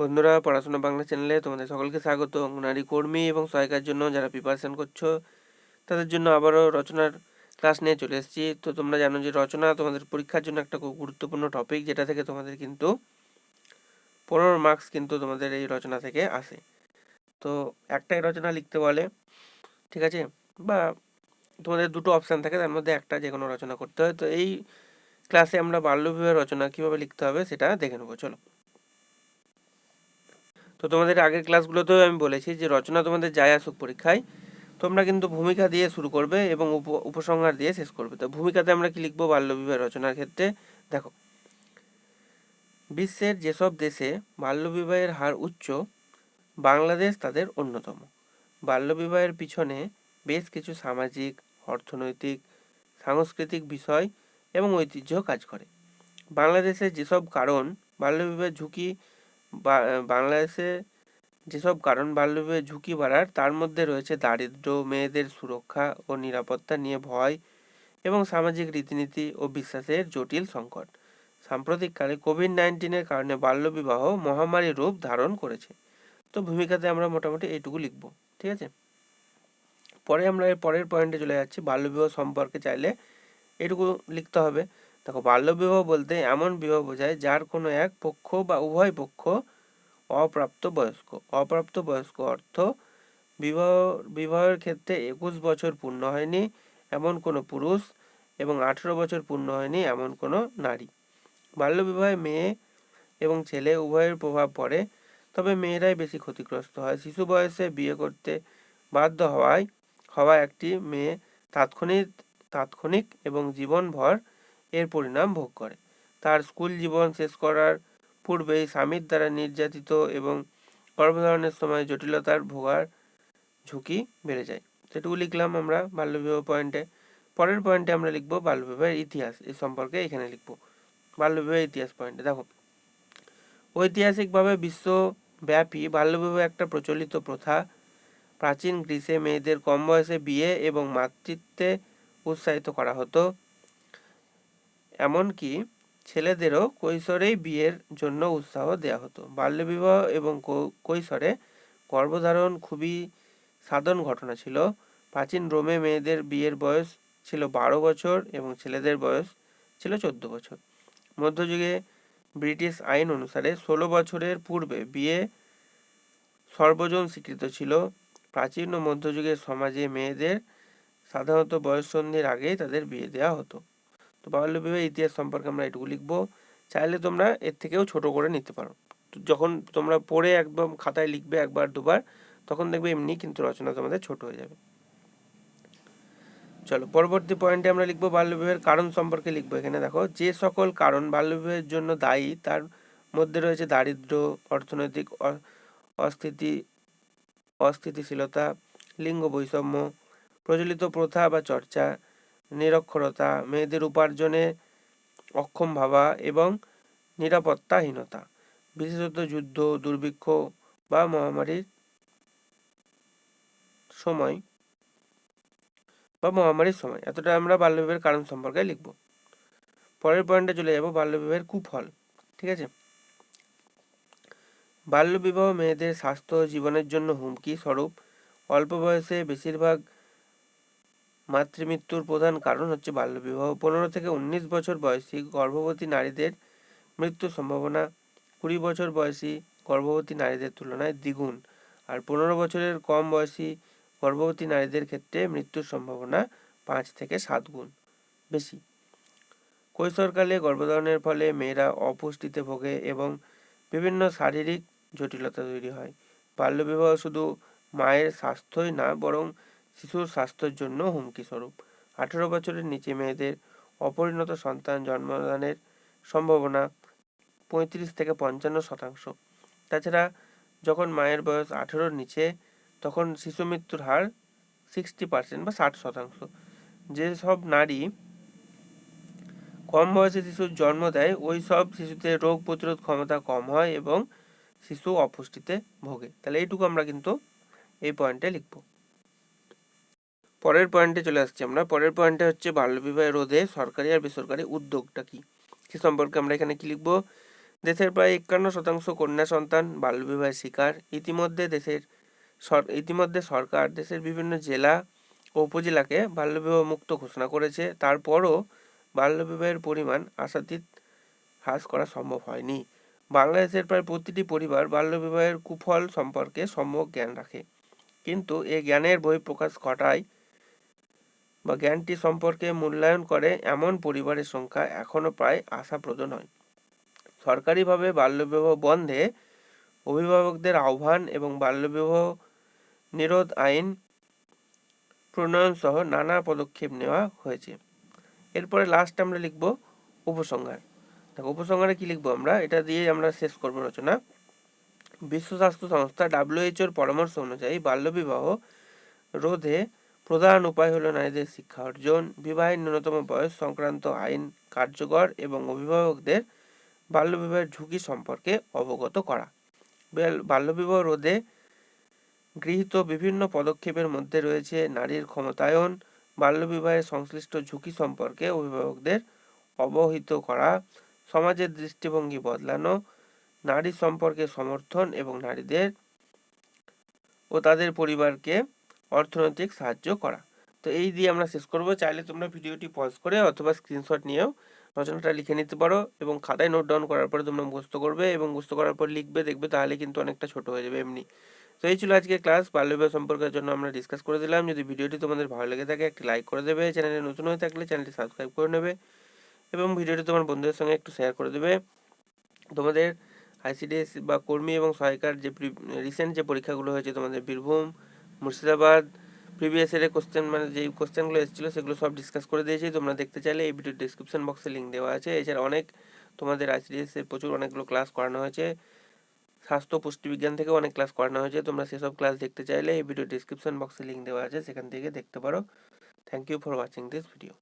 বন্ধুরা, পড়াশোনা বাংলা চ্যানেলে তোমাদের সকলকে স্বাগত অঙ্গনারী কর্মী এবং সহায়িকার জন্য যারা প্রিপারেশান করছ, তাদের জন্য আবারও রচনার ক্লাস নিয়ে চলে এসেছি। তো তোমরা জানো যে রচনা তোমাদের পরীক্ষার জন্য একটা খুব গুরুত্বপূর্ণ টপিক যেটা থেকে তোমাদের কিন্তু পনেরো মার্কস কিন্তু তোমাদের এই রচনা থেকে আসে। তো একটাই রচনা লিখতে বলে, ঠিক আছে? বা তোমাদের দুটো অপশান থাকে, তার মধ্যে একটা যে কোনো রচনা করতে হয়। তো এই ক্লাসে আমরা বাল্যবিবাহ রচনা কীভাবে লিখতে হবে সেটা দেখে নেব। চলো। তো তোমাদের আগের ক্লাসগুলোতেও আমি বলেছি যে রচনা তোমাদের যায় আসুক পরীক্ষায়, তোমরা কিন্তু ভূমিকা দিয়ে শুরু করবে এবং উপ, উপসংহার দিয়ে শেষ করবে। তো ভূমিকাতে আমরা কি লিখব? বাল্যবিবাহ রচনার ক্ষেত্রে, দেখো। বিশ্বের যেসব দেশে বাল্যবিবাহের হার উচ্চ, বাংলাদেশ তাদের অন্যতম। বাল্যবিবাহের পিছনে বেশ কিছু সামাজিক, অর্থনৈতিক, সাংস্কৃতিক বিষয় এবং ঐতিহ্য কাজ করে। বাংলাদেশে যেসব কারণ বাল্যবিবাহের ঝুঁকি বাংলাদেশে যেসব কারণ বাল্যবিবাহের ঝুঁকি বাড়ার, তার মধ্যে রয়েছে দারিদ্র, মেয়েদের সুরক্ষা ও নিরাপত্তা নিয়ে ভয় এবং সামাজিক রীতিনীতি ও বিশ্বাসের জটিল সংকট। সাম্প্রতিককালে কোভিড নাইন্টিনের কারণে বাল্যবিবাহ মহামারী রূপ ধারণ করেছে। তো ভূমিকাতে আমরা মোটামুটি এইটুকু লিখব, ঠিক আছে? পরে আমরা এর পরের পয়েন্টে চলে যাচ্ছি। বাল্যবিবাহ সম্পর্কে চাইলে এটুকু লিখতে হবে। দেখো, বাল্যবিবাহ বলতে এমন বিবাহ বোঝায় যার কোনো এক পক্ষ বা উভয় পক্ষ অপ্রাপ্ত বয়স্ক অপ্রাপ্ত বয়স্ক অর্থ বিবাহ, বিবাহের ক্ষেত্রে একুশ বছর পূর্ণ হয়নি এমন কোনো পুরুষ এবং আঠেরো বছর পূর্ণ হয়নি এমন কোনো নারী। বাল্যবিবাহে মেয়ে এবং ছেলে উভয়ের প্রভাব পড়ে, তবে মেয়েরাই বেশি ক্ষতিগ্রস্ত হয়। শিশু বয়সে বিয়ে করতে বাধ্য হওয়ায়, হওয়া একটি মেয়ে তাৎক্ষণিক তাৎক্ষণিক এবং জীবনভর এর পরিণাম ভোগ করে। তার স্কুল জীবন শেষ করার পূর্বেই স্বামীর দ্বারা নির্যাতিত এবং গর্ভধারণের সময় জটিলতার ভোগার ঝুঁকি বেড়ে যায়। সেটুকু লিখলাম আমরা বাল্যবিবাহ পয়েন্টে পরের পয়েন্টে আমরা লিখব বাল্যবিবাহের ইতিহাস। এই সম্পর্কে এখানে লিখব। বাল্যবিবাহের ইতিহাস পয়েন্টে দেখো, ঐতিহাসিকভাবে বিশ্বব্যাপী বাল্যবিবাহ একটা প্রচলিত প্রথা। প্রাচীন গ্রীসে মেয়েদের কম বয়সে বিয়ে এবং মাতৃত্বে উৎসাহিত করা হতো। এমনকি ছেলেদেরও কৈশোরেই বিয়ের জন্য উৎসাহ দেওয়া হতো। বাল্যবিবাহ এবং কৈশোরে গর্ভধারণ খুবই সাধারণ ঘটনা ছিল। প্রাচীন রোমে মেয়েদের বিয়ের বয়স ছিল বারো বছর এবং ছেলেদের বয়স ছিল চোদ্দ বছর। মধ্যযুগে ব্রিটিশ আইন অনুসারে ষোলো বছরের পূর্বে বিয়ে সর্বজন স্বীকৃত ছিল। প্রাচীন ও মধ্যযুগের সমাজে মেয়েদের সাধারণত বয়ঃসন্ধির আগেই তাদের বিয়ে দেওয়া হতো। তো বাল্যবিবাহ ইতিহাস সম্পর্কে আমরা এটুকু লিখব। চাইলে তোমরা এর থেকেও ছোট করে নিতে পারো। যখন তোমরা পড়ে একদম খাতায় লিখবে একবার, দুবার, তখন দেখবে এমনি কিন্তু রচনা তোমাদের ছোট হয়ে যাবে। চলো, পরবর্তী পয়েন্টে আমরা লিখব বাল্যবিবাহের কারণ সম্পর্কে লিখব। এখানে দেখো, যে সকল কারণ বাল্যবিবাহের জন্য দায়ী, তার মধ্যে রয়েছে দারিদ্র অর্থনৈতিক অস্থিতি, অস্থিতিশীলতা, লিঙ্গ বৈষম্য, প্রচলিত প্রথা বা চর্চা নিরক্ষরতা, মেয়েদের উপার্জনে অক্ষম ভাবা এবং নিরাপত্তাহীনতা, বিশেষত যুদ্ধ, দুর্ভিক্ষ বা মহামারীর সময় বা মহামারীর সময়। এতটা আমরা বাল্যবিবাহের কারণ সম্পর্কে লিখব। পরের পয়েন্টে চলে যাব, বাল্যবিবাহের কুফল, ঠিক আছে? বাল্যবিবাহ মেয়েদের স্বাস্থ্য, জীবনের জন্য হুমকি স্বরূপ, অল্প বয়সে বেশিরভাগ মাতৃমৃত্যুর প্রধান কারণ হচ্ছে বাল্যবিবাহ। পনেরো থেকে উনিশ বছর বয়সী গর্ভবতী নারীদের মৃত্যুর সম্ভাবনা, কুড়ি বছর বয়সী গর্ভবতী নারীদের তুলনায় দ্বিগুণ আর পনেরো বছরের কম বয়সী গর্ভবতী নারীদের ক্ষেত্রে মৃত্যুর সম্ভাবনা পাঁচ থেকে সাত গুণ বেশি। কৈশোরকালে গর্ভধারণের ফলে মেয়েরা অপুষ্টিতে ভোগে এবং বিভিন্ন শারীরিক জটিলতা তৈরি হয়। বাল্যবিবাহ শুধু মায়ের স্বাস্থ্যই না, বরং শিশুর স্বাস্থ্যের জন্য হুমকি স্বরূপ। আঠেরো বছরের নিচে মেয়েদের অপরিণত সন্তান জন্মদানের সম্ভাবনা পঁয়ত্রিশ থেকে পঞ্চান্ন শতাংশ। তাছাড়া যখন মায়ের বয়স আঠেরোর নিচে, তখন শিশু মৃত্যুর হার সিক্সটি পার্সেন্ট বা ষাট শতাংশ। যেসব নারী কম বয়সে শিশুর জন্ম দেয়, ওই সব শিশুদের রোগ প্রতিরোধ ক্ষমতা কম হয় এবং শিশু অপুষ্টিতে ভোগে। তাহলে এইটুকু আমরা কিন্তু এই পয়েন্টে লিখব। পরের পয়েন্টে চলে আসছি আমরা। পরের পয়েন্টে হচ্ছে বাল্যবিবাহ রোধে সরকারি আর বেসরকারি উদ্যোগটা কি? সে সম্পর্কে আমরা এখানে কি লিখব? দেশের প্রায় একান্ন শতাংশ কন্যা সন্তান বাল্যবিবাহের শিকার। ইতিমধ্যে দেশের ইতিমধ্যে সরকার দেশের বিভিন্ন জেলা ও উপজেলাকে বাল্যবিবাহ মুক্ত ঘোষণা করেছে। তারপরও বাল্যবিবাহের পরিমাণ আশাতীত হ্রাস করা সম্ভব হয়নি। বাংলাদেশের প্রায় প্রতিটি পরিবার বাল্যবিবাহের কুফল সম্পর্কে সম্যক জ্ঞান রাখে। কিন্তু এ জ্ঞানের বহিঃপ্রকাশ ঘটায় বা জ্ঞানটি সম্পর্কে মূল্যায়ন করে এমন পরিবারের সংখ্যা এখনও প্রায় আশাপ্রদ নয় সরকারিভাবে বাল্যবিবাহ বন্ধে অভিভাবকদের আহ্বান এবং বাল্যবিবাহ নিরোধ আইন প্রণয়ন সহ নানা পদক্ষেপ নেওয়া হয়েছে। এরপরে লাস্ট আমরা লিখব উপসংহার। দেখো, উপসংহারে কি লিখব আমরা? এটা দিয়ে আমরা শেষ করব রচনা। বিশ্ব স্বাস্থ্য সংস্থা ডাব্লিউএইচওর পরামর্শ অনুযায়ী বাল্যবিবাহ রোধে প্রধান উপায় হলো নারীদের শিক্ষা অর্জন। বিবাহের ন্যূনতম বয়স সংক্রান্ত আইন কার্যকর এবং অভিভাবকদের বাল্যবিবাহের ঝুঁকি সম্পর্কে অবগত করা। বেল- বাল্যবিবাহ রোধে গৃহীত বিভিন্ন পদক্ষেপের মধ্যে রয়েছে নারীর ক্ষমতায়ন, বাল্যবিবাহের সংশ্লিষ্ট ঝুঁকি সম্পর্কে অভিভাবকদের অবহিত করা, সমাজের দৃষ্টিভঙ্গি বদলানো, নারী সম্পর্কে সমর্থন এবং নারীদের ও তাদের পরিবারকে অর্থনৈতিক সাহায্য করা। তো এই দিয়ে আমরা শেষ করব। চাইলে তোমরা ভিডিওটি পজ করে অথবা স্ক্রিনশট নিয়েও রচনাটা লিখে নিতে পারো এবং খাতায় নোট ডাউন করার পরে তোমরা মুখস্থ করবে এবং মুখস্থ করার পর লিখবে, দেখবে তাহলে কিন্তু অনেকটা ছোট হয়ে যাবে এমনি। তো এই ছিল আজকে ক্লাস বাল্যবিবাহ সম্পর্কের জন্য আমরা ডিসকাস করে দিলাম। যদি ভিডিওটি তোমাদের ভালো লেগে থাকে, একটি লাইক করে দেবে। চ্যানেলে নতুন হয়ে থাকলে চ্যানেলটি সাবস্ক্রাইব করে নেবে এবং ভিডিওটি তোমার বন্ধুদের সঙ্গে একটু শেয়ার করে দেবে। তোমাদের আইসিডিএস বা কর্মী এবং সহায়িকার যে রিসেন্ট যে পরীক্ষাগুলো হয়েছে, তোমাদের বীরভূম মুর্শিদাবাদ প্রিভিয়াস ইয়ারের কোশ্চেন মানে যেই কোশ্চেনগুলো এসেছিল সেগুলো সব ডিসকাস করে দিয়েছি। তোমরা দেখতে চাইলে এই ভিডিও ডিসক্রিপশন বক্সে লিঙ্ক দেওয়া আছে। এছাড়া অনেক তোমাদের আইসিডিএসের প্রচুর অনেকগুলো ক্লাস করানো হয়েছে। স্বাস্থ্য, পুষ্টিবিজ্ঞান থেকে অনেক ক্লাস করানো হয়েছে। তোমরা সেসব ক্লাস দেখতে চাইলে এই ভিডিও ডিসক্রিপশন বক্সে লিঙ্ক দেওয়া আছে। সেখান থেকে দেখতে পারো। Thank you for watching this video